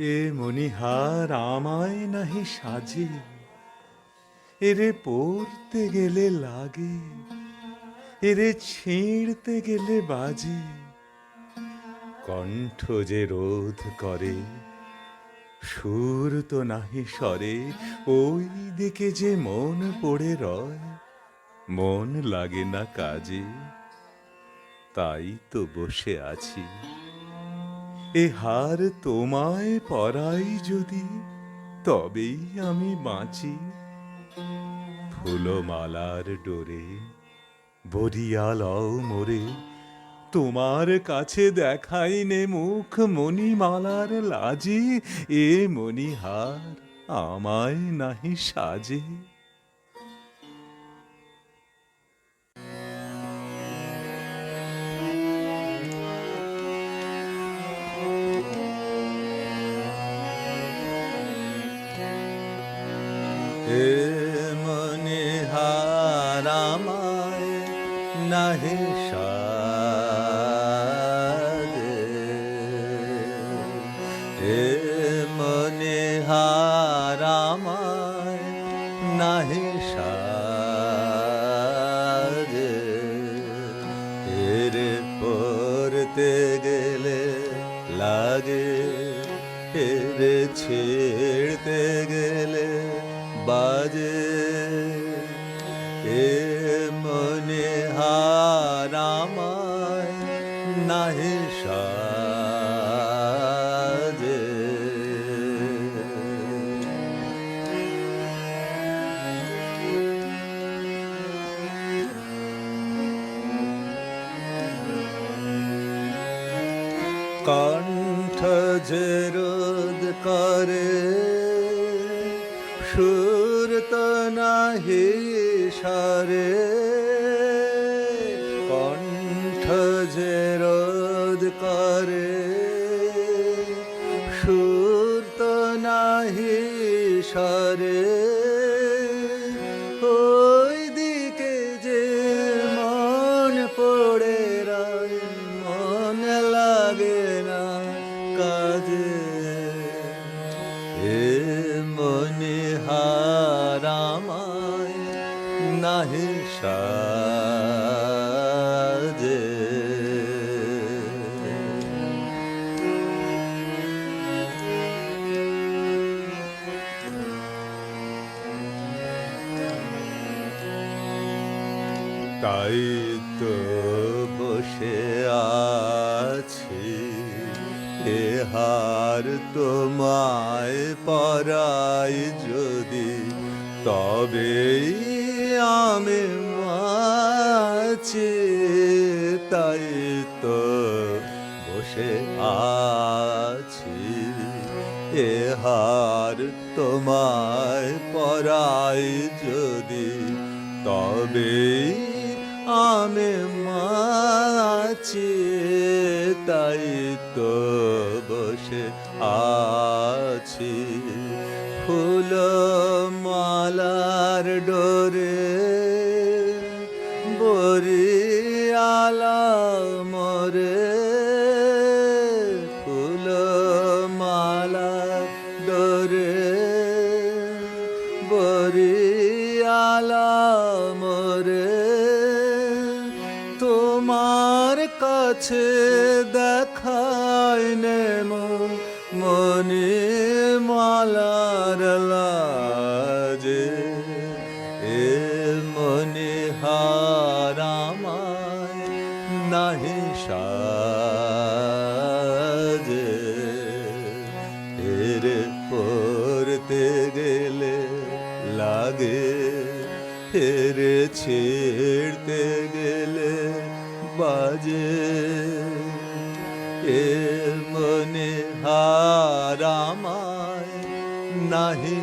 এ মণিহার আমায় নাহি সাজে, এরে পড়তে গেলে লাগে, এরে ছিঁড়তে গেলে বাজে। কণ্ঠ যে রোধ করে, সুর তো নাহি সরে ওই দিকে যে মন পড়ে রয়, মন লাগে না কাজে, তাই তো বসে আছি। এ হার তোমায় পরাই যদি, তবেই আমি বাঁচি। ফুলমালার ডোরে বরিয়ালও মোরে, তোমার কাছে দেখাই নে মুখ মণিমালার লাজে, এ মণিহার আমায় নাহি সাজে। এ মনে হারামায় নাহি সাজে। এ মনে হারামায় নাহি সাজে। এর পড়তে গেলে লাগে, এর ছেড়তে গেলে বাজে। এ মনে হারামায় নাহি সাজে। কণ্ঠ যে রোদ করে নাহি সারে? কণ্ঠ যে রোদ করে সুর তো নাহি সারে। নাহি সাজে। তাই তো বসে আছি এ হার তোমায় পরাই যদি তবেই আমি আছি, তাই তো বসে আছি। এ হার তোমায় পরাই যদি তবে আমি মাছি তাই তো বসে আছি। ফুল মালার ডোরে বরিয়ালা মরে ফুল মালা ডোরে বরিয়ালা মরে। তোমার কাছে দেখায় নে মনে মনে হারামায় নাহি সাজে। এর পড়তে গেলে লাগে, ফের ছেড়তে গেলে বাজে। এ মনে হারামায় নাহি